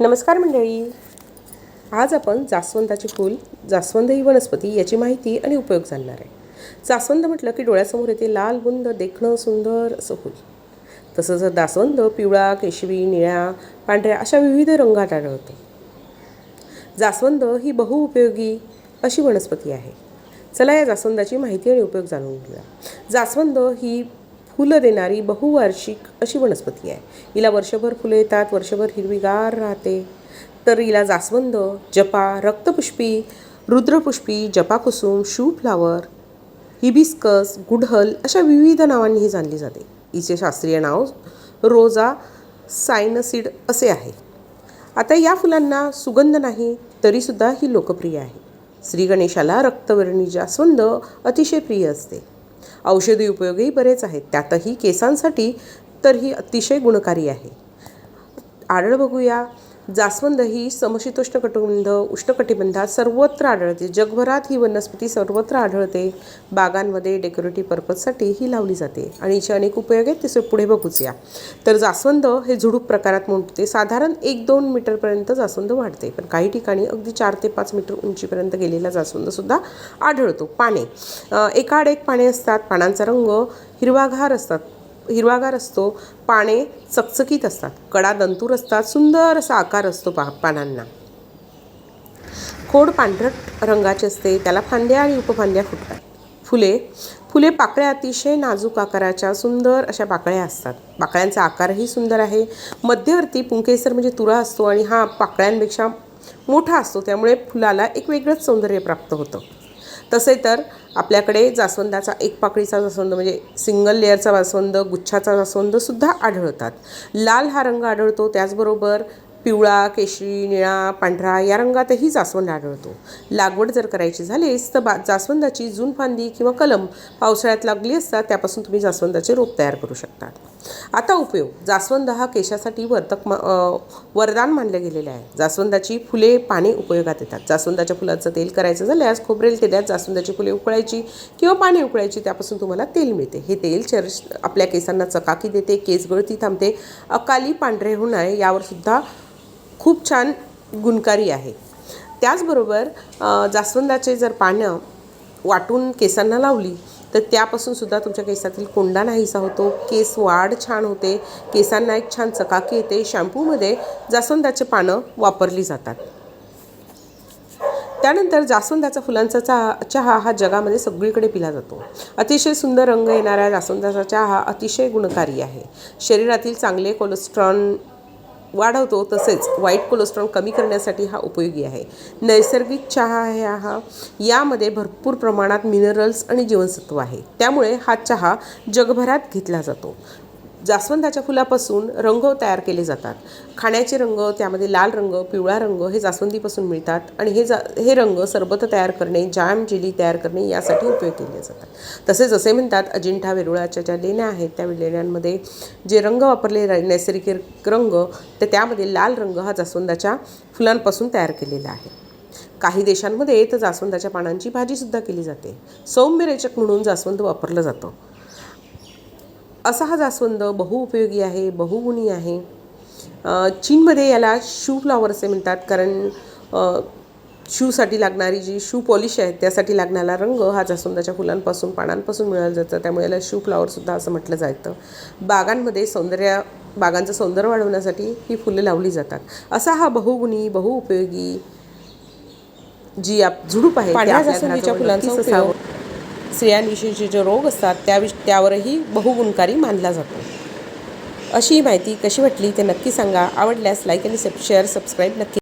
नमस्कार मंडळी. आज आपण जास्वंदाचे फूल जास्वंद ही वनस्पती याची माहिती आणि उपयोग जाणणार आहे. जास्वंद म्हटलं की डोळ्यासमोर येते लाल बुंद देखणं सुंदर असं फूल. तसंच जास्वंद पिवळा केशवी निळ्या पांढऱ्या अशा विविध रंगात आढळतो. जास्वंद ही बहुउपयोगी अशी वनस्पती आहे. चला या जास्वंदाची माहिती आणि उपयोग जाणून घेऊया. जास्वंद ही फुलं देणारी बहुवार्षिक अशी वनस्पती आहे. हिला वर्षभर फुलं येतात वर्षभर हिरवीगार राहते. तर हिला जास्वंद जपा रक्तपुष्पी रुद्रपुष्पी जपाकुसुम शू फ्लावर हिबिस्कस गुडहल अशा विविध नावांनी ही जाणली जाते. हिचे शास्त्रीय नाव रोजा सायनसिड असे आहे. आता या फुलांना सुगंध नाही तरीसुद्धा ही लोकप्रिय आहे. श्री गणेशाला रक्तवर्णी जास्वंद अतिशय प्रिय असते. औषधी उपयोगही बरेच आहेत. त्यातही केसांसाठी तर ही अतिशय गुणकारी आहे. आढळ बघूया जास्वंद ही समशीतोष्ण कटिबंध उष्णकटिबंधात सर्वत्र आढळते. जगभरात ही वनस्पती सर्वत्र आढळते. बागांमध्ये डेकोरेटिव्ह पर्पजसाठी ही लावली जाते आणि हिचे अनेक उपयोग आहेत ते पुढे बघूच या तर जास्वंद हे झुडूप प्रकारात मोडते. साधारण एक दोन मीटरपर्यंत जास्वंद वाढते पण काही ठिकाणी अगदी चार ते पाच मीटर उंचीपर्यंत गेलेला जास्वंदसुद्धा आढळतो. पाने एकाड एक पाने असतात. पानांचा रंग हिरवागार असतात. हिरवागार असतो पाने चकचकीत असतात कडा दंतूर असतात सुंदर असा आकार असतो पा पानांना. खोड पांढरट रंगाची असते त्याला फांद्या आणि उपफांद्या फुटतात. फुले फुले पाकळ्या अतिशय नाजूक आकाराच्या सुंदर अशा पाकळ्या असतात. पाकळ्यांचा आकारही सुंदर आहे. मध्यवर्ती पुंकेसर म्हणजे तुरा असतो आणि हा पाकळ्यांपेक्षा मोठा असतो त्यामुळे फुलाला एक वेगळंच सौंदर्य प्राप्त होतं. तसे तर आपल्याकडे जास्वंदाचा एक पाकळीचा जास्वंद म्हणजे सिंगल लेअरचा जास्वंद गुच्छाचा जास्वंदसुद्धा आढळतात. लाल हा रंग आढळतो त्याचबरोबर पिवळा केशरी निळा पांढरा या रंगातही जास्वंद आढळतो. लागवड जर करायची झालीच तर बा जास्वंदाची जून फांदी किंवा कलम पावसाळ्यात लागली असतात त्यापासून तुम्ही जास्वंदाचे रोप तयार करू शकता आता उपयोग. जास्वंद हा केशासाठी वर्तक मा- वरदान मानले गेलेले आहे. जास्वंदाची फुले पाने उपयोगात येतात. जास्वंदाच्या फुलाचं तेल करायचं झाल्यास खोबरेल तेलात जास्वंदाची फुले उकळायची किंवा पाने उकळायची त्यापासून तुम्हाला तेल मिळते. हे तेल चर आपल्या केसांना चकाकी देते केस गळती थांबते. अकाली पांढरे होऊ नये यावरसुद्धा खूप छान गुणकारी आहे. त्याचबरोबर जास्वंदाचे जर पानं वाटून केसांना लावली तर त्यापासून सुद्धा तुमच्या केसातील कोंडा नाहीसा होतो. केस वाढ छान होते. केसांना एक छान चकाकी येते. शॅम्पूमध्ये जास्वंदाचे पानं वापरली जातात. त्यानंतर जास्वंदाचा फुलांचा चहा चहा हा जगामध्ये सगळीकडे पिला जातो. अतिशय सुंदर रंग येणाऱ्या जास्वंदाचा चहा अतिशय गुणकारी आहे. शरीरातील चांगले कोलेस्ट्रॉल वाढवतो तसेच वाईट कोलेस्ट्रॉल कमी करण्यासाठी हा उपयोगी आहे. नैसर्गिक चहा आहे हा. यामध्ये भरपूर प्रमाणात मिनरल्स आणि जीवनसत्व आहे. त्यामुळे हा चहा जगभरात घेतला जातो. जास्वंदाच्या फुलापासून रंग तयार केले जातात. खाण्याचे रंग त्यामध्ये लाल रंग पिवळा रंग हे जास्वंदीपासून मिळतात आणि हे जा हे रंग सरबत तयार करणे जॅम जेली तयार करणे यासाठी उपयोग केले जातात. तसेच असे म्हणतात अजिंठा वेरुळाच्या ज्या लेण्या आहेत त्या लेण्यांमध्ये जे रंग वापरले नैसर्गिक रंग तर त्यामध्ये लाल रंग हा जास्वंदाच्या फुलांपासून तयार केलेला आहे. काही देशांमध्ये तर जास्वंदाच्या पानांची भाजीसुद्धा केली जाते. सौम्यरेचक म्हणून जास्वंद वापरलं जातं. असा हा जास्वंद बहुउपयोगी आहे बहुगुणी आहे. चीनमध्ये याला शू फ्लॉवर असे म्हणतात कारण शूसाठी लागणारी जी शू पॉलिश आहे त्यासाठी लागणारा रंग हा जास्वंदाच्या फुलांपासून पानांपासून मिळालं जातं. त्यामुळे याला शू फ्लॉवरसुद्धा असं म्हटलं जातं. बागांमध्ये सौंदर्य बागांचं सौंदर्य वाढवण्यासाठी ही फुलं लावली जातात. असा हा बहुगुणी बहुउपयोगी जी आप झुडूप आहे पांढऱ्या जास्वंदीच्या फुलांचा. स्त्रियांविषयीचे जे रोग असतात त्या त्यावरही बहुगुणकारी मानला जातो. अशी माहिती कशी वाटली ते नक्की सांगा. आवडल्यास लाईक आणि शेअर सबस्क्राईब नक्की